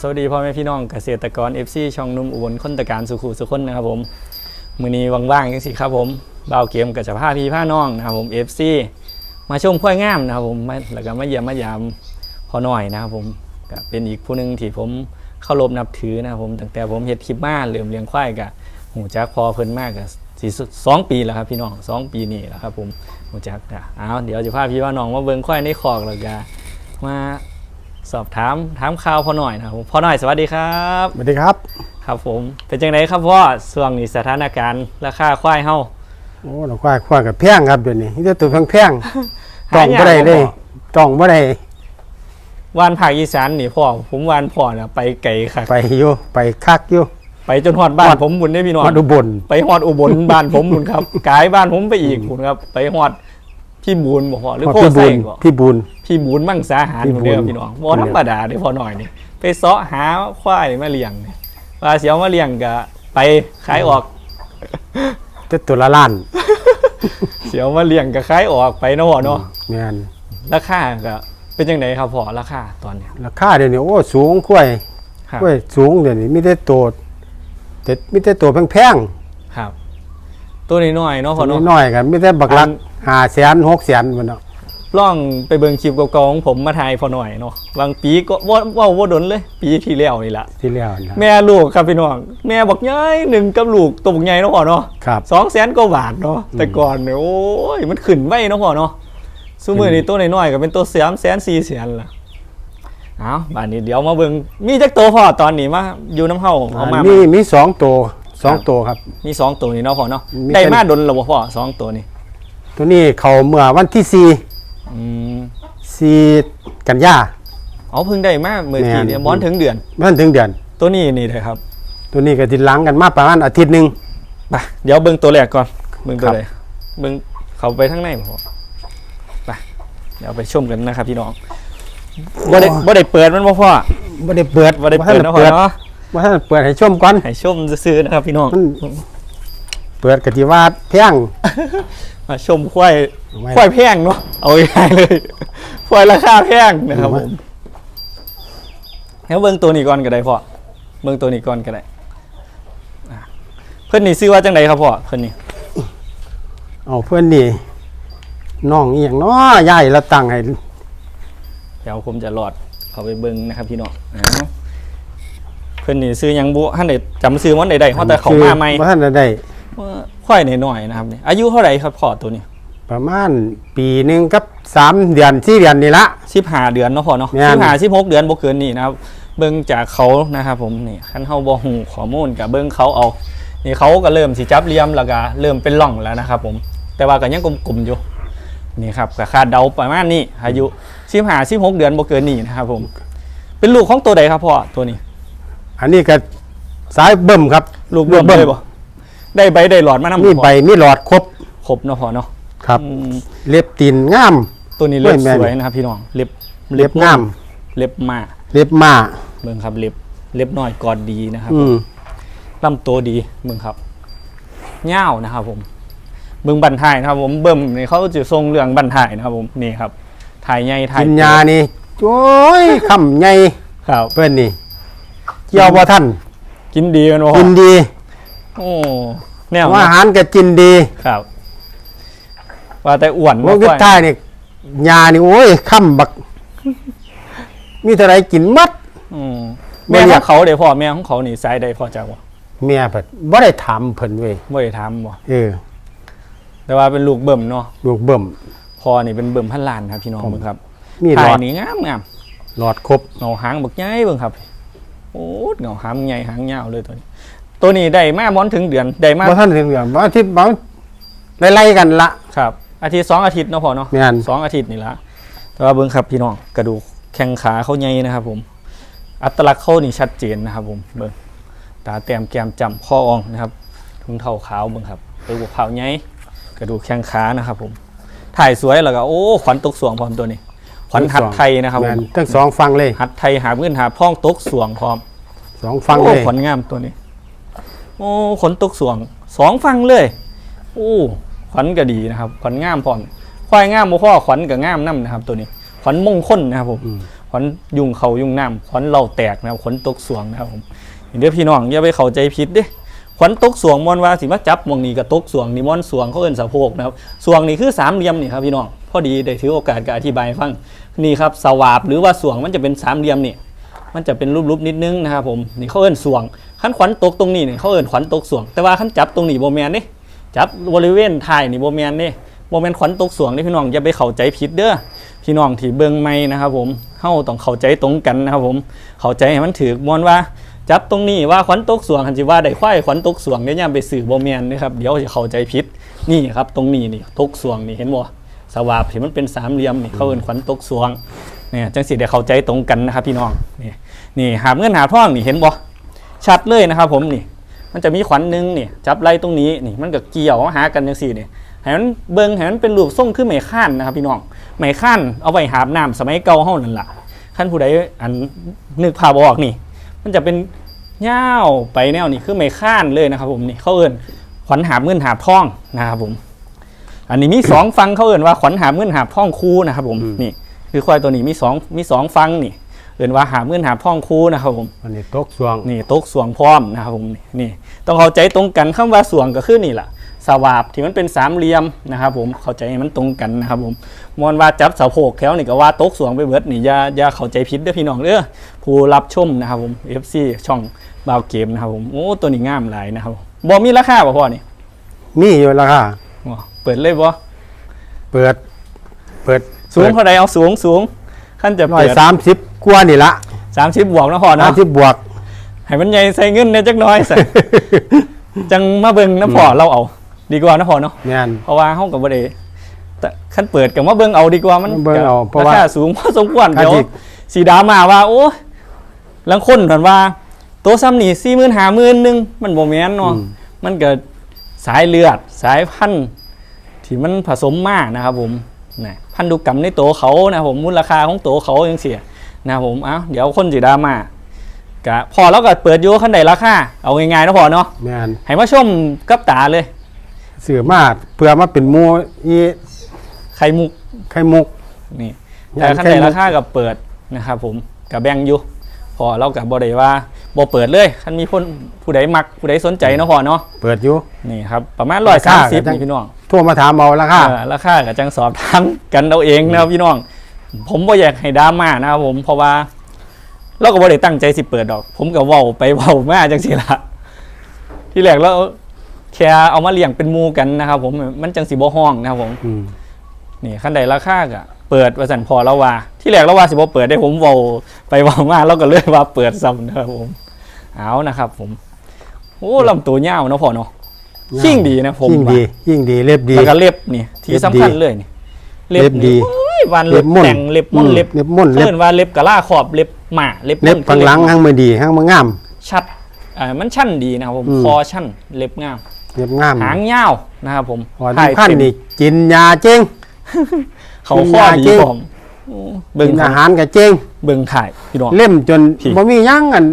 สวัสดีพ่อแม่พี่น้องเกษตรกร FC ช่องนุ่มอุบลคนตะการสุขุสุคนนะครับผมมือนี้ว่างๆจังสิครับผมเบาเกมกับจะพาพี่พาน้องนะครับผม FC มาชมควายงามนะครับผมแล้วก็มาเยี่ยมมายามพอหน่อยนะครับผมก็เป็นอีกผู้หนึ่งที่ผมเคารพนับถือนะครับผมตั้งแต่ผมเฮ็ดคลิปมาเริ่มเลี้ยงควายกับหูจักพอเพิ่นมากกับสี่สองปีแล้วครับพี่น้องสองปีนี่แหละครับผมหูจักอะเอาเดี๋ยวจะพาพี่พาน้องมาเบิ่งควายในคอกแล้วก็มา สอบถามถามข่าวพ่อหน่อยนะครับผมพ่อหน่อยสวัสดีครับสวัสดีครับ ครับผมเป็นจังไดครับพ่อช่วงนี้สถานการณ์ราคาควายเฮาโอ้เราควายควายกับแพงครับเดี๋ยวนี้นี่จะตัวแพงๆต้องหายากบ่ได้เลยบ่ต้องบ่ได้วานภาคอีสานนี่พ่อผมวานพ่อเนี่ยไปไกลคักไปอยู่ไปคักอยู่ ไปจนฮอดบ้านฮอด ผมบุญได้พี่น้องมาดูบน ไปฮอดอุบลบ้านผมบุญครับกายบ้านผมไปอีกบุญครับ ไปฮอด พี่บูนบ่พ่อหรือฮอดโคพี่ไซบุญบ่พี่บุญพี่บูนมั่งสาหารพี่คนบูนเดียวพี่น้องบ่ธรรมดาเด้พ่อหน่อยนี่ไปเสาะหาควายมาเลี้ยงนี่ว่าสิเอามาเลี้ยงก็ไปขายออกจะตัวละล้านเสียวมาเลี้ยงกับคล้ายออกไปเนาะพ่อเนาะแม่นราคาก็เป็นยังไงครับพ่อราคาตอนเนี้ยราคาเดี๋ยวนี้โอ้สูงควายครับควายสูงเดี๋ยวนี้มีแต่ตัวแต่มีแต่ตัวแพงครับ ตัวนี้น้อยๆเนาะๆพ่อเนาะน้อยๆกันมีแต่บักลัก อัน500,000 600,000มันเนาะลองไปเบิ่งคลิปเก่าๆของผมมาถ่ายพอหน่อยเนาะบางปีก็ว่าว่าว่าดนเลย ปีที่แล้วนี่ละที่แล้วนะ แม่ลูกครับพี่น้องแม่บอกย้ายหนึ่งกับลูกตัวบอกใหญ่เนาะพ่อเนาะครับสองแสนกว่าบาทเนาะแต่ก่อนเนี่ยโอ้ยมันขึ้นไว้เนาะพ่อเนาะซูมือนี่ตัวน้อยๆก็เป็นตัวแสนแสนสี่แสนละเอาบานนี้เดี๋ยวมาเบิ่งมีจักตัวพ่อตอนนี้มาอยู่น้ำเฮาเอามามีมีสองตัวสองตัวครับ มีสองตัวนี้เนาะพ่อเนาะมีได้เป็นมาดนแล้วบ่พ่อสองตัวนี้ ตัวนี้เขาเมื่อวันที่สี่อืมสี่กันยา เอาเพิ่งได้มาเมื่อกี้เนี่ยแม่น บอนถึงเดือน มันถึงเดือน ตัวนี้นี่เลยครับตัวนี้ก็ติดหลังกันมาประมาณอาทิตย์หนึ่ง ไปเดี๋ยวเบิ่งตัวแรกก่อนเบิ่งตัวครับ แรกเบิ่งเขาไปข้างในบ่พ่อไปเดี๋ยวไปชมกันนะครับพี่น้องบ่ได้บ่ได้เปิดมันบ่พ่อบ่ได้เปิดบ่ได้เปิดเนาะพ่อเปิดเนาะบ่ทันเปิดให้ชมก่อนให้ชมซื่อๆนะครับพี่น้องมัน เปิดกะทิว่าแพง มาชมควายไว้ควายแพงเนาะเอาง่ายๆเลยควายราคาแพงนะครับผมแล้วเบิ่งตัวนี้ก่อนก็ได้พ่อเบิ่งตัวนี้ก่อนก็ได้อะเพิ่นนี่ชื่อว่าจังไดครับพ่อเพิ่นนี่เอาเพื่อนนี่น้องอีหยังเนาะยายเราตั้งให้เดี๋ยวผมจะหลอดเขาไปเบิ่งนะครับพี่น้องอ้าวเพิ่นนี่ซื้อหยังบุท่านได้จำซื้อมันได้ได้เพราะแต่เขามาใหม่บ่ทันได้ว่า ควายน้อยๆนะครับนี่อายุเท่าไหร่ครับพ่อตัวนี้ประมาณปีหนึงกับสามเดือน4เดือนนี่ละ15เดือนเนาะพ่อเนาะแม่น15 16เดือนบ่เกินนี่นะครับ เบิ่งจากเขานะครับผมนี่คันเฮาบ่ฮู้ข้อมูลก็เบิ่งเขาเอานี่เขาก็เริ่มสิจับเหลี่ยมแล้วก็เริ่มเป็นร่องแล้วนะครับผมแต่ว่าก็ยังกลมๆอยู่นี่ครับก็คาดเดาประมาณนี้อายุ15 16เดือนบ่เกินนี่นะครับผมเป็นลูกของตัวใดครับพ่อตัวนี้ อันนี้ก็สายเบิ่มครับ ลูกเบิ่มเลยบ่ ได้ใบได้หลอดมานำมีใบมีหลอดครบครบเนาะพ่อเนาะครับ อืมเล็บตีนงาม ตัวนี้เล็บแม่น สวยนะครับพี่น้องเล็บเล็บงาม เล็บมาเล็บมาเบิ่งครับเล็บเล็บน้อยกอดดีนะครับ อืมลำตัวดีเบิ่งครับเง่าวนะครับผมเบิ่งบันทายนะครับผมเบิ่มนี่เขาจะทรงเรื่องบันทายนะครับผมนี่ครับถ่ายใหญ่ถ่ายกินยานี่โอ้ยคำใหญ่ครับ เพิ่นนี่เกี่ยวบ่ทันกินดีกันวะกินดี โอ้แนวว่าอาหารก็กินดีครับ ว่าแต่อ้วนว่าบ่คือค่อยท้ายนี่ยานี่โอ้ยค่ำบัก มีเท่าไรกินหมัดอืมบ่แม่อขยาอกงเขาเดี๋ยวพ่อแม่ของเขานี่สายใดพอจักวะเมียเพิ่นบ่ได้ถามเพิ่นเว้ยบ่ได้ถามบ่เออแต่ว่าเป็นลูกเบิ่มเนาะลูกเบิ่มพอนี่เป็นเบิ่มพันล้านครับพี่น้องผมเบิ่งครับมีหลถ่าอยดนี่งามงามหลอดครบเงาหางบักใหญ่เบิ่งครับ โอ้เงาหางใหญ่หางยาวเลยตัวนี้ ตัวนี้ได้มาบอนถึงเดือนได้มาบ่ทันถึงเดือนบ่อาทิตย์บ่ไล่ๆกันละครับ อาทิตย์สองอาทิตย์เนาะพอเนาะแม่นสองอาทิตย์นี่ละแต่ว่าเบิ่งครับพี่น้องกระดูกแข้งขาเขาใหญ่นะครับ ผม อัตลักษณ์เขานี่ชัดเจนนะครับ ผมเบิ่งตาแต้มแก้มจำข้ออ่องนะครับถุงเท้าขาวเบิ่งครับตัวบวกเผาใหญ่กระดูกแข้งขานะครับ ผม ถ่ายสวยแล้วก็โอ้ขวัญตกสวงพร้อมตัวนี้ขวัญหัดไทยนะครับผแม่มทั้งสองฟังเลยหัดไทยหาเงินหาพ่องตกสวงพร้อมสองฟังโอ้เลยขนงามตัวนี้ โอ้ขนตกสวงสองฟังเลยโอ้ขวัญก็ดีนะครับขวัญงามพร้อมควายงามบ่พ่อขวัญก็งามนํนะครับ ตัวนี้ขวัญมงคลนะครับผมอืมขวัญขวัญยุงเขายุงน้ำขวัญเราแตกนะครับขวัญตกสวงนะครับผมเดี๋ยวพี่น้องอย่าไปเข้าใจผิดเด้ขวัญตกสวงมอนว่าสิมาจับหมองนี้กับตกสวงนี่มอนสวงเขาเอิ้นสะโพกนะครับสวงนี่คือสามเหลี่ยมนี่ครับพี่น้องพอดีได้ถือโอกาสก็อธิบายให้ฟังนี่ครับสวาบหรือว่าสวงมันจะเป็นสามเหลี่ยมนี่มันจะเป็นรูปๆนิดนึงนะครับผมนี่เขาเอิ้นสวง ขั้นขวัญตกตรงนี้เนี่ยเขาเอินขวัญตกสวง แต่ว่าขั้นจับตรงนี้โบแมนนี่จับบริเวณท้ายนี่โบแมนนี่โบแมนขวัญตกสวงนี่พี่น้องอย่าไปเข้าใจผิดเด้อพี่น้องที่เบิ่งไม่นะครับผมเฮาต้องเข้าใจตรงกันนะครับผมเข้าใจให้มันถือมอนว่าจับตรงนี้ว่าขวัญตกสวงคันจิว่าได้ควายขวัญตกสวงเนี่ยย่ำไปสื่อโบแมนนะครับเดี๋ยวจะเข้าใจผิดนี่ครับตรงนี้นี่ตกสวงนี่เห็นบ่สวาบที่มันเป็นสามเหลี่ยมนี่เขาเอินขวัญตกสวงเนี่ยจังสิได้เข้าใจตรงกันนะครับพี่น้องนี่นี่หาเงินหาบทองนี่เห็นบ่ ชัดเลยนะครับผมนี่ มันจะมีขวัญหนึ่งนี่จับไล่ตรงนี้นี่มันก็เกี่ยวหากันจังสี่นี่ให้มันเบิ่งให้มันเป็นรูปทรงคือไม้ข้านนะครับพี่น้องไม้ข้านเอาไว้หาบน้ำสมัยเก่าเฮานั่นล่ะท่านผู้ใดอันนึกภาพบ่ออกนี่ มันจะเป็นยาวไปแนวนี่คือไม้ข้านเลยนะครับผมนี่เขาเอิ้นขวัญหาบเงินหาบทองนะครับผมอันนี้มีสองฟังเขาเอิ้นว่าขวัญหาบเงินหาบทองคู่นะครับผมนี่ คือควายตัวนี้มีสองมีสองฟังนี่ เอื่นว่าหาเมื่อนหาพ่องคูนะครับผมอันนี้ตกสวงนี่ตกสวงพร้อมนะครับผมนี่นี่ต้องเข้าใจตรงกันคำว่าสวงก็คือนี่แหละสวาบที่มันเป็นสามเหลี่ยมนะครับผมเข้าใจให้มันตรงกันนะครับผมมอนว่าจับเสาโพกแถวนี่ก็ว่าตกสวงไปเบิดนี่อย่าอย่าเข้าใจผิดเด้อพี่น้องเด้อผู้รับชมนะครับผม FC ช่องบาวเกมนะครับผมโอ้ตัวนี้งามหลายนะครับผมบ่มีราคาบ่พ่อนี่มีอยู่ราคาบ่เปิดเลยบ่เปิด เปิดสูงเท่าใดเอาสูงสูงขั้นจะร้อยเปิดสามสิบ กว่านี่ละ30บวกนะพ่อสามเนาะสิบบวกให้มันใหญ่ใส่เงินเนี่ยจักหน้อยใส่จังมาเบิ่งน้ำพอเราเอา ดีกว่านะพอเนาะแม่นเพราะว่าเฮากับบ่ได้แต่คันเปิดกับมาเบิ่งเอาดีกว่ามันเบิ่งเอาเพราะว่าคสูงพอสมควรค่าเดี๋ยวที่สีดรามาว่า โอ้ยลังคนเพิ่นว่าตัวซ้ำนี่40,000 50,000นึงมันบ่แม่นเนาะอืมมันเกิดสายเลือดสายพันธุ์ที่มันผสมมานะครับผมนะพันธุกรรมในตัวเขานะครับผมมูลค่าของตัวเขาจังซี่ นะครับผมเอ้าเดี๋ยวคนสิดรามาก็พอแล้วก็เปิดอยู่คันใดราคาเอาง่ายๆเนาะพอเนาะแม่นให้มาชมกับตาเลยเสือมาเพื่อมาเป็นหมูอีไข่มุกไข่มุกนี่ย่าแต่งขั้นไข่ใดมุกราคากับเปิดนะครับผมกับแบ่งอยู่พอเรากับบอได้ว่าบอเปิดเลยคันมีคนผู้ใดมักผู้ใดสนใจเนาะพอเนาะเปิดอยู่นี่ครับประมาณร้อยสามสิบราคาก็จังนี่พี่น้องโทั่วมาถามเอาราคาเออราคากับจังสอบถามกันเอาเองนะครับพี่น้อง ผมบ่อยากให้ดราม่านะครับผมเพราะว่า เราก็บ่ได้ตั้งใจสิเปิดดอก ผมก็เว้าไปเว้ามาจังสิละที่แรกเราแค่เอามาเลี้ยงเป็นหมูกันนะครับผมมันจังสิบ่ห้องนะครับผมอืมนี่ขั้นใดราคาก็เปิดว่าสันพอแล้วว่า ที่แรกแล้วว่าสิบ่เปิดได้ผมเว้าไปเว้ามาแล้วก็เลยว่าเปิดซ้ำนะครับผม เอานะครับ ผมโอ้ลำตัวยาวเนาะพอเนาะชิ่งดีนะผมยิ่งว่า ดี ยิ่งดีเล็บดี แล้วก็เล็บนี่ที่เล็บสำคัญดีเลยนี่เล็บดีนี่โอ้ย วันเล็เล็บบม่นแต่งเล็บม่นอืมเล็บเล็บม่นเล็บเพิ่นว่าเล็บกะล่าขอบเล็บหมาเล็บม่นเล็บพังหลังคือห้างมือดีห้างมืองามชัดอ่ามันชั่นดีนะครับผมอืมคอชั่นเล็บงามเล็บงามหางยาวนะครับผมพอถ่ายที่ขั้นเต็มนี่กินยาเจ้งเขาข้อกินยาดีจริงผมโอ้เบิ่กิงนครัอาบหารกับเจ้งเบิ่งถ่ายพี่น้องเล่มจนพี่บ่มีหยังอัน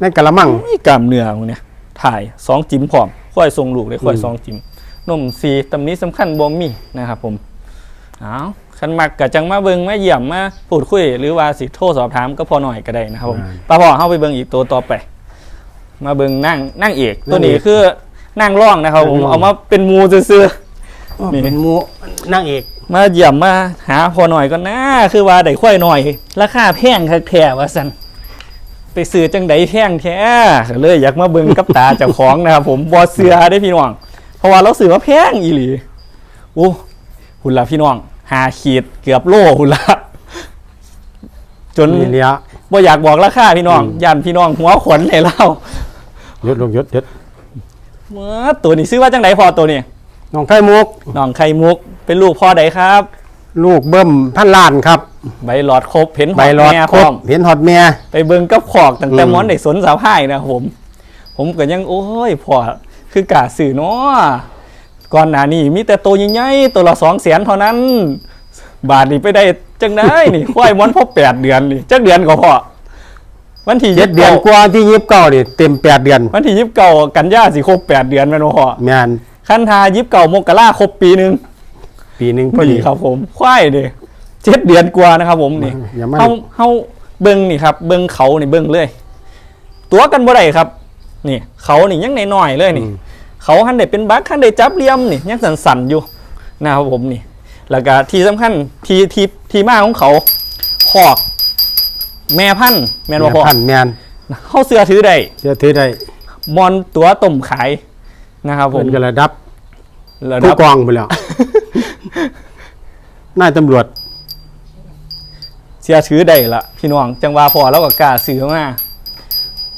ในกะละมังมีกล้ามเนื้อพวกเนี้ยถ่ายสองจิ้มพร้อมค่อยทรงลูกเลยค่อยอืมสองจิ้มนมสีตำนี้สำคัญบ่มีนะครับผมเอา คันมักกะจังมาเบิงมาเยี่ยมมาพูดคุย หรือว่าสิโทรสอบถามก็พอหน่อยก็ได้นะครับผมป้าพ่อเข้าไปเบิงอีกตัวต่อไป มาเบิงนั่งนั่งเอกตัวนี้คือนั่งร่องนะครับ ผมเอามาเป็นหมูซื่อๆนี่เป็นหมูนางเอกมาเยี่ยมมาหาพอหน่อยก็นะคือว่าได้ค่อยหน่อย ราคาแพงคักแท้ว่าซั่นไปซื้อจังไดแพงแท้ก็เลยอยากมาเบิ่งกับตาเจ้าของนะครับผมบ่เสือได้พี่น้อง เพราะว่าเราซื้อมาแพงอีหลีโอ้หุ่นละพี่น้อง หาขีดเกือบโลหุ่นละ จนนี่เลียบ่อยากบอกราคาพี่น้องอืมย่านพี่น้องหัวขนให้เล่ายศลงยศยศเมื่อตัวนี้ซื้อว่าจังไดพอตัวนี้น้องไข่มุกน้องไข่มุก เป็นลูกพ่อใดครับ ลูกเบิ้มพันล้านครับ ใบหลอดครบเห็นใบหลอดแม่คพรร้บอมเห็นฮอดแม่ไปเบิ่งกับขอกตั้งแต่อืมมอนได้สนสาวไพ่นะครับผม ผมก็ยังโอ้ยพอคือกาสื่อเนาะ ก่อนหน้านี้มีแต่ตัวใหญ่ๆตัวละสองแสนเท่านั้น บาทนี่ไปได้จังได้นี่ควายมอนพอแปดเดือนนี่จักเดือนก็พอวันที่เจ็ดเดือนกว่าที่ยิบเก้าดิเต็มแปดเดือน วันที่ยิบเก่ากันยาสิครบแปดเดือนแม่นบ่พอแม่นขั้นทายิบเก่ามกราครบปีหนึ่งปีหนึ่งพอดีนี่ครับผมควายเด้เจ็ดเดือนกว่านะครับผมนี่อย่ามาเฮาเฮาเบิ่งนี่ครับ เบิ่งเขานี่เบิ่งเลย ตัวกันบ่ได้ครับ นี่ เขานี่ยังน้อยๆเลยนี่ เขาหันได้เป็นบักหันได้จับเหลี่ยมนี่ยังสั่นๆอยู่นะครับผมนี่ แล้วก็ที่สำคัญที่ที่ที่มาของเขาขอกแม่พันธุ์แม่นบ่พอพันแมนเฮาเสื้อถือได้จะถือได้มอนตัวต้มขายนะครับผเพิ่มนก็ระดับระผู้ดับกองไปแล้วนายตำรวจเสียถือได้ละพี่น้องจังว่าพอแล้วก็กล้าซื้อมา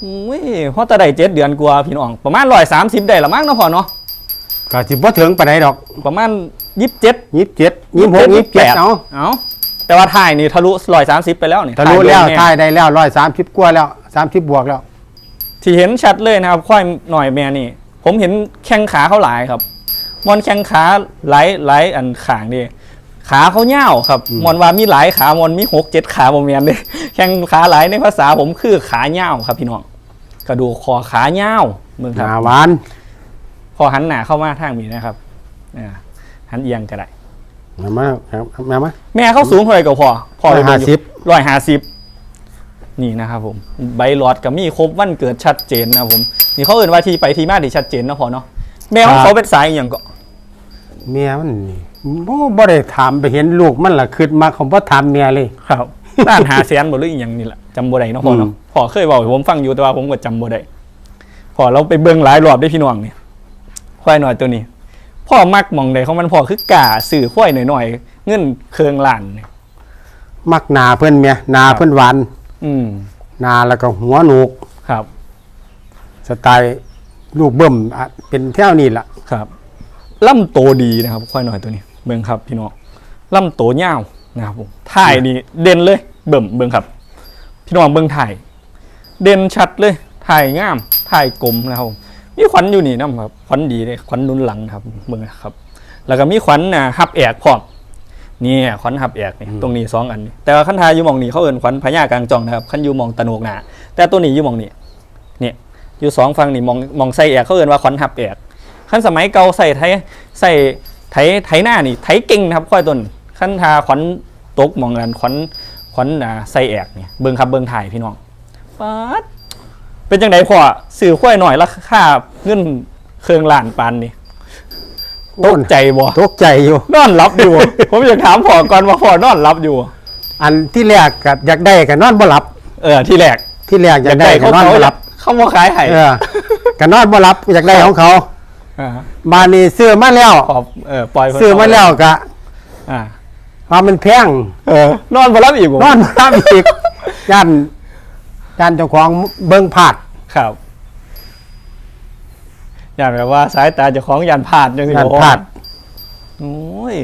อุ้ยเพราะแตะได้เจ็ดเดือนกว่าพี่น้อง ประมาณร้อยสามสิบได้ละมั้งเนาะพอเนาะก็สิบ่ถึงปานใดดอกประมาณยี่สิบเจ็ด27 26 27เอาเอาแต่ว่าถ่ายนี่ทะลุร้อยสามสิบไปแล้วนี่ทะลุแล้วถ่ทายายได้แล้ว130กว่าแล้ว30บวกแล้ว ที่เห็นชัดเลยนะครับค่อยหน่อยแม่นี่ ผมเห็นแข้งขาเขาหลายครับมอนแข้งขาหลายหลายอันขางนี่ ขาเขาเง่าวครับอืมมอนว่ามีหลายขามอนมีหกเจ็ดขาบมเมียนเลยแข้งขาหลายในภาษาผมคือขาเง่าวครับพี่น้องกระดูกคอขาเง่าวเมืองหครับน้าหวานพอหันหน้าเข้ามาทางนี้นะครับอ่าหันเอียงก็ได้มามามามาแม่เขาสูงเท่าไหร่ก็พอพอร้อยห้าสิบร้อยห้าสิบนี่นะครับผมใบหลอดกับมีครบวันเกิดชัดเจนนะครับผมนี่เขาเอ่นว่าที่ไปที่มาที่ชัดเจนเนาะพอเนาะแม่ของเขาเป็นสายอหย่างก็เมียมันนี่ บ่บ่ได้ถามไปเห็นลูกมันล่ะคิดมาเขาบ่ถามเมียเลย ครับด้านหาแสนบ่หรืออีกอย่างนี่แหละจำบ่ได้เนาะพอเนาะอืมพอเคยบอกให้ผมฟังอยู่แต่ว่าผมก็จำบ่ได้พอเราไปเบิ่งหลายรอบได้พี่น้องนี่ควายหน่อยตัวนี้ พ่อมักหมองใดของมันพ่อคือกาสื่อควายหน่อยๆเงินเคืองล้านนี่มักหนาเพิ่นเมียหนาครับเพิ่นหวานอืมหนาแล้วก็หัวหนูกครับ สไตล์ลูกเบิ่มอะเป็นแถวนี้ล่ะครับลำโตดีนะครับควายหน่อยตัวนี้ เบิ่งครับพี่น้องลำโตยาวนะครับผมถ่ายนี่เด่นเลย เบิ่มเบิ่งครับ พี่น้องเบิ่งถ่าย เด่นชัดเลยถ่ายงามถ่ายกลมนะครับผมมีขวัญอยู่นี่นะครับขวัญดีเลยขวัญหนุนหลังนะครับเบิ่งนะครับ แล้วก็มีขวัญน่ะฮับแอกพร้อมนี่ขวัญฮับแอกนี่ตรงนี้สองอันนี้แต่ว่าขั้นทายอยู่หมองนี้เขาเอิ้นขวัญพญากลางจองนะครับขั้นอยู่หมองตะโหนกหนาแต่ตัวนี้อยู่หมองนี้เนี่ยอยู่สองฝั่งนี่หมองหมองใส่แอกเขาเอิ้นว่าขวัญฮับแอกขั้นสมัยเก่าใส่ไทยใส่ ไทยไทยหน้านี่ไทยเก่งนะครับค่อยต้นขั้นทาขวัญตกหมองนั้นขวัญขวัญอ่าใส่แอกเนี่ยเบิ่งครับเบิ่งถ่ายพี่น้องป๊าดเป็นจังไดพ่อสื่อค่อยหน่อยราคาเงินเครื่องล้านปานนี่ตกใจบ่ตกใจอยู่นอนรับอยู่ ผมอยากถามพ่อก่อนว่าพ่อนอนรับอยู่ อันที่แรกก็อยากได้ก็นอนบ่หลับ เออ ที่แรกที่แรกอยากได้ก็เขานอนเขาบ่หลับ เขามาขายให้เออก็นอนบ่หลับอยากได้ของเขา อ่าบานนี้ซื้อมาแล้วขอบเออปล่อยเพิ่นซื้อมาแล้วก็อ่าว่ามันแพงเออนอนบ่รับอีกบ่นอนบ่หลับอีกย่านย่านเจ้าของเบิ่งผาดครับอย่างแบบว่าสายตาเจ้าของยานพลาดจังซี่ย่านบ่ผาดโอ้ย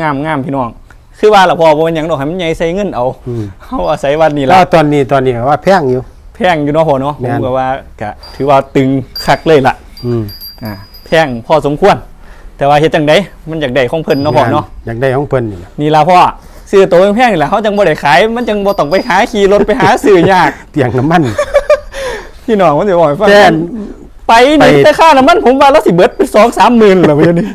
งามงามพี่น้อง คือว่าละพ่อบ่เป็นหยังดอกให้มันใหญ่ใส่เงินเอาอืมเฮาอาศัยวันนี้แล้ละวตอนนี้ตอนนี้ว่าแพงอยู่แพงอยู่เนาะพ่อเนาะผแม่มนก็ว่าก็ถือว่าตึงคักเลยล่ะ อืม อ่าแพงพอสมควร แต่ว่าเฮ็ดจังไดมันอยากได้ของเพิ่นเนาะพ่อเนาะอยากได้ของเพิ่นนี่ล่ะนี่ล่ะพ่อซื้อตัวแพงๆนี่ล่ะเขาจังบ่ได้ขาย มันจังบ่ต้องไปหาขี่รถไปหาซื้อยากเตียงน้ำมันพี่น้องมันสิบอกให้ฟังแจ้นไปนี่ไปแต่ค่าน้ำมันผมว่าแล้วสิเบิดไป2-3หมื่นแล้วเดี๋ยวนี้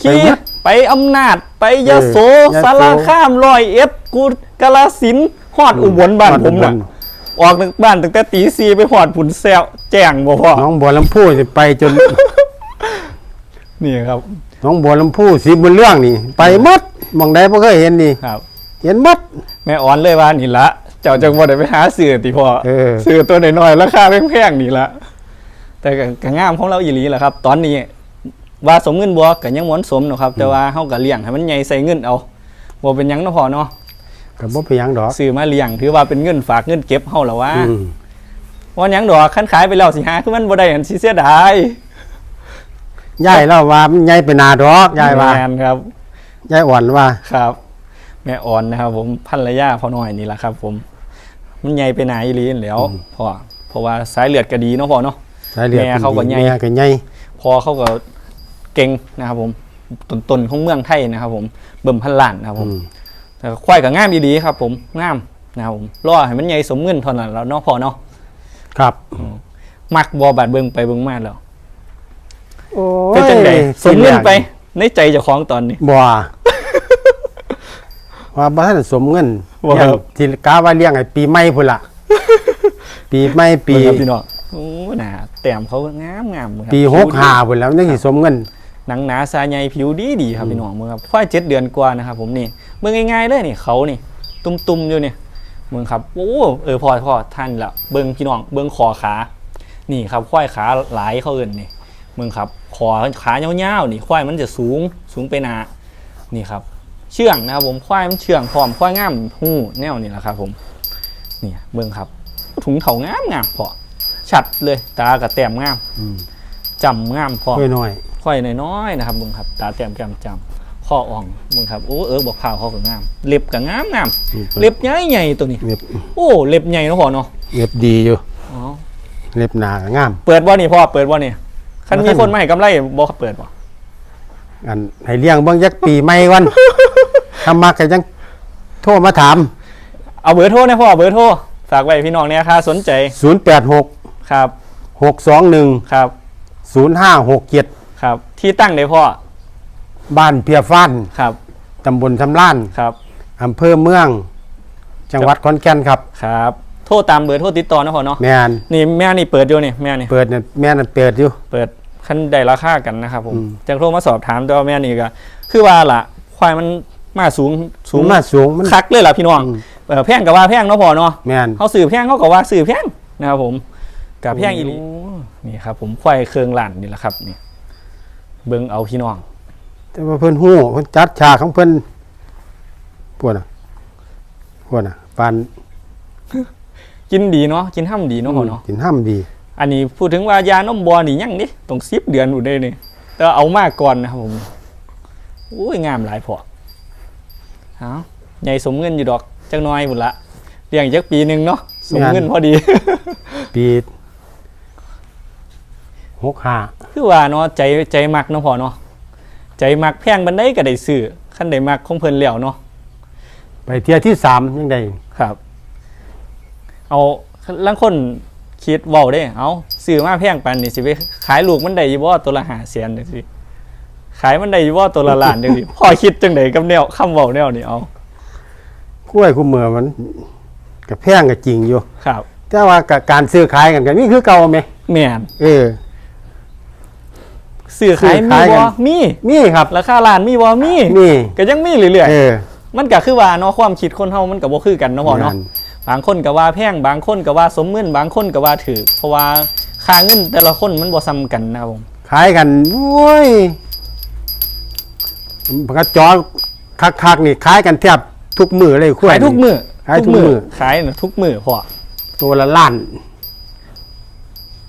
ขี่ไปเบิดไปอำนาจไปยะโสเออยะโสสารคามร้อยเอ็ดกูกาฬสินธุ์ฮอดอุบลบ้านผมน่ะ ออกจากบ้านตั้งแต่ตี4ไปฮอดผุนแซวแจ้งบ่พ่อน้องบัวลำพูสิไปจน นี่ครับ น้องบัวลำพูสีบุญเรื่องนี่ ไปหมดหมองใดบ่เคยเห็นนี่ครับ เห็นหมดแม่อ่อนเลยว่านี่ละเจ้าจังบ่ได้ไปหาซื้อติพ่อเออซื้อตัวน้อยๆราคาแพงๆนี่ละแต่ก็ก็งามของเราอีหลีแหละครับ ตอนนี้ว่าสมเงินบ่ก็ยังม้วนสมเนาะครับ แต่ว่าเฮาก็เลี้ยงให้มันใหญ่ใส่เงินเอาบ่เป็นหยังเนาะพ่อเนาะ ก็บ่เป็นหยังดอกซื้อมาเลี้ยงถือว่าเป็นเงินฝากเงินเก็บเฮาแล้วว่าอืมว่าหยังดอกคันขายไปแล้วสิหาคือมันบ่ได้อันสิเสียดายยายเล่าว่ามันใหญ่ไปหนาดอกยายว่าแม่นครับ ยายอ่อนว่า ครับ แม่อ่อนนะครับ ผมภรรยาพ่อน้อยนี่แหละครับ ผม มันใหญ่ไปไหนอีหลีนั่นแหล้วพ่อเพราะว่าสายเลือดก็ดีเนาะพ่อเนาะ สายเลือดแม่เขาก็ใหญ่ แม่ก็ใหญ่พอเขาก็เก่งนะครับ ผมตนๆของเมืองไทยนะครับ ผมเบิ่มพันล้านนะครับ ผอืมม แต่ควายกับง่ามดีๆครับ ผมง่ามนะครับผมรอให้มันใหญ่สมเงินเท่านั้นแล้วเนาะพอเนาะครับ มักบอบาดเบิ่งไปเบิ่งมาแล้วโอ้เป็นจังไดสมเงินไปที่แรกในใจเจ้าของตอนนี้บ่ว่าบ่ทันสมเงินว่าเลี้ยงที่กาว่าเลี้ยงไอ้ปีใหม่พุ่นล่ะ ปีใหม่ปี เบิ่งครับพี่น้องโอ้หนาแต้มเขางามงามครับปีผิวหกดีห้าพุ่นแล้วยังสิสมเงิน หนังหนาซาใหญ่ผิวดีดีครับพี่น้องมึงครับควายเจ็ดเดือนกว่านะครับผมนี่เบิ่งง่ายๆเลยนี่เขานี่ ตุ้มๆอยู่นี่มึงครับโอ้เออพอพอท่านละเบิ่งพี่น้องเบิ่งคอขา นี่ครับควายขาหลายเขาเอิ่นนี่มึงครับคอขายาวๆนี่ควายมันจะสูงสูงไปหนานี่ครับ เชื่องนะครับผมควายมันเชื่องพร้อมควายงามหูแนวนี่แหละครับผมนี่เบิ่งครับถุงเถางามงามพอชัดเลยตากับแต้มงามอืมจำงามพอค่อยน้อย ค่อยน้อยๆนะครับมึงครับ ตาแต้มแก้มจำข้ออ่องมึงครับโอ้เออบอกข่าวเขาก็งามเล็บก็งามงามอืมเล็บใหญ่ใหญ่ๆตัวนี้ เล็บโอ้เล็บใหญ่เนาะพ่อเนาะเล็บดีอยู่อ๋อเล็บหนาก็งาม เปิดบ่นี่พ่อเปิดบ่นี่คันมีบ่ทันคนมาให้กำไรบ่เปิดบ่อันให้เลี้ยงเบิ่งจักปีใหม่ก่อนถ้ามักก็จังโทรมาถาม เอาเบอร์โทรนะพ่อเบอร์โทรฝากไว้พี่น้องเนี่ยค่ะสนใจ 086 ครับ 621 ครับ 0567ครับ ที่ตั้งเลยพ่อบ้านเพียฟ้านครับตำบลสำล้านครับอำเภอเมือง จังหวัดขอนแก่นครับ ครับ โทรตามเบอร์โทรติดต่อนะพ่อเนาะแม่นนี่แม่นี่เปิดอยู่นี่แม่นี่เปิดเนี่ยแม่นั่นเปิดอยู่ เปิดคันได้ราคากันนะครับผมอืมจะโทรมาสอบถามแต่ว่าแม่นี่ก็คือว่าล่ะควายมันมาสูงสูสูงงมาสูงมันคักเลยล่ะพี่น้องอืมเออแพงกับว่าแพงเนาะพอเนาะแม่นเขาสื่อแพงเขาก็ว่าสื่อแพงนะครับผมกับแพงอีหลีนี่ครับผมควายเครืองหลานนี่แหละครับนี่ เบิ่งเอาพี่น้อง แต่ว่าเพิ่นฮู้เพิ่นจัดฉากของเพิ่นพวกน่ะพวกน่ะปานกินดีเนาะกินห้ำดีเนาะพอเนาะกินห้ำดี อันนี้พูดถึงว่ายานมบอนี่ยังนี่ต้องสิบเดือนอยู่ได้นี่แต่เอามากก่อนนะครับผมอุ้ยงามหลายพอเอาใหญ่สมเงินอยู่ดอกจักหน้อยหมดละเลี้ยงจักปีหนึ่งเนาะสมเงินพอดี ปี หกห้าคือว่าเนาะใจใจมักเนาะพอเนาะใจมักแพงบันไดก็ได้ซื้อขั้นได้มักของเพิ่นแล้วเนาะไปเที่ยวที่สามยังได้ครับ เอาลังคนคิดเว้าได้ เอาซื้อมาแพงปานนี่สิไปขายลูกมันได้อยู่บ่ตัวละ5แสนจังซี่ขายมันได้อยู่บ่ตัวละล้านจังซี่พ่อคิดจังไดกับแนวคำเว้าแนวนี้เอากล้วยคู่มือมันกับแพงก็จริงอยู่ครับ แต่ว่ากับการซื้อขายกันกันนี่คือเก่าไหมแม่นเออ ซื้อขายซื้อมีขายกับ่นมีมีครับราคาล้านมีบ่มีนี่ก็ยังมีเรื่อยเออๆมันก็คือว่าเนาะความคิดคนเฮามันก็บ่คือกันเนาะพ่อเนาะแม่บางคนก็ว่าแพงบางคนก็ว่าสมเงินบางคนก็ว่าถือเพราะว่าค่าเงินแต่ละคนมันบ่ซ้ำกันนะครับผมขายกันโอ้ยกระจอคักๆนี่ขายกันแทบทุกมือเลยคุ้ขายทุกมือขายทุกมื้อขายน่ะทุกมือพอตัวละล้าน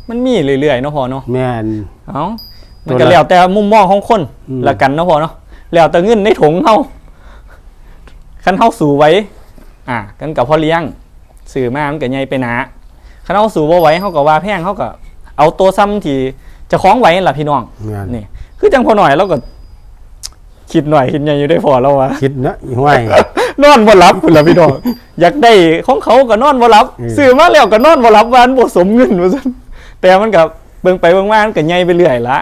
มันมีเรื่อยๆเนาะพอเนาะแม่นเอ้า มันตัวก็ละแล้วแต่มุมมองของคนอืม ละกันเนาะพอเนาะแล้วแต่เงินในถุงเฮาคันเฮาสู่ไว้ อ่ากันกับพ่อเลี้ยงซื้อมามันก็ใหญ่ไปหนาคันเฮาสู่บ่ไหว้เฮาก็ว่าแพงเฮาก็เอาตัวซ้ำที่เจะคล้าของไว้นั่นล่ะพี่น้องแม่นนี่ คือจังพอหน่อยเราก็คิดหน่อยคิดใหญ่อยู่ได้พอแล้ววะ คิดนะอีห้วย นอนบ่หลับพุ่นล่ะพี่น้อง อยากได้ของเขาก็นอนบ่หลับอืม ซื้อมาแล้วก็นอนบ่หลับวาอันบ่สมเงินว่าซั่นแต่มันก็เบิ่งไปเบิ่งมามันก็ใหญ่ไปเรื่อยละ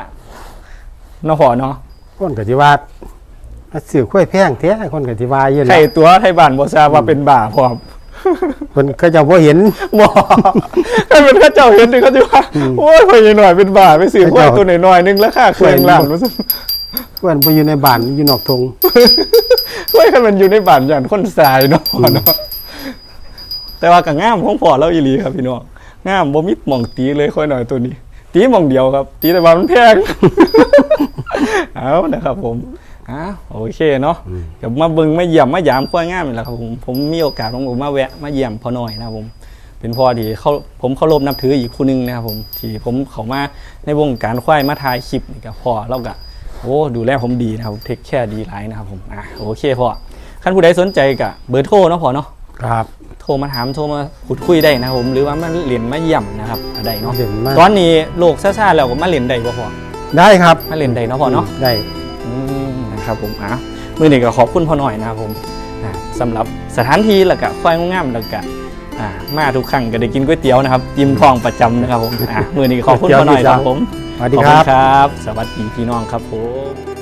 เนาะพอเนาะคนก็สิว่าซื้อข้วยแพงแท้คนก็สิว่าอยู่ไทนะยตัวไทยบ้านบ่ทราบว่าเป็นบ้าพร้อมเพิ่นก็จะบ่เห็นบ่ให้มันเขาเจ้าเห็นนี่เขาสิว่าโอ้ยพ่อใหญ่หน่อยเป็นบ้าไปซื้อควายตัวน้อยๆนึงราคาเครื่องล้านว่าซั่นเพิ่นบ่อยู่ในบ้านอยู่นอกทงควายคันมันอยู่ในบ้านอย่างคนสายเนาะพอเนาะแต่ว่าก็งามของพ่อเราอีหลีครับพี่น้องงามบ่มีหม่องตีเลยค่อยหน่อยตัวนี้ ตีหม่องเดียวครับ ตีแต่ว่ามันแพง เอานะครับผมอ่าโอเคเนาะเดี๋ยวมาเบิ่งมาเยี่ยมมายามควายงามนี่แหละครับผมผมมีโอกาสผมก็มาแวะมาเยี่ยมพ่อหน่อยนะครับผม เป็นพ่อที่เขาผมเคารพนับถืออีกคู่หนึงนะครับผมที่ผมเขามาในวงการควายมาถ่ายคลิปนี่กับพ่อเราก็โอ้ดูแลผมดีนะครับเทคแค่ดีหลายนะครับผมอะโอเคพ่อคันผู้ใดสนใจก็เบอร์โทรเนาะพ่อเนาะครับโทรมาถามโทรมาพูดคุยได้นะครับผมหรือว่ามาเรียนมาเยี่ยมนะครับอะไรเนาะเห็นมาตอนนี้โลกซ่าๆแล้วก็มาเรียนได้บ่พ่อ ได้ครับมาเรียนได้เนาะพ่อเนาะได้อืมนะครับผมอะมื่อนี้ก็ขอบคุณพ่อหน่อยนะครับผมอะสำหรับสถานที่แล้วก็ควายงามๆแล้วก็อ่ามาทุกครั้งก็ได้กินก๋วยเตี๋ยวนะครับยิ้มทองประจำนะครับผมอะมื่อนี้ก็ขอบคุณพ่อหน่อยครับผมสวัสดีขอบคคุรัณบครับ สวัสดีพี่น้องครับผม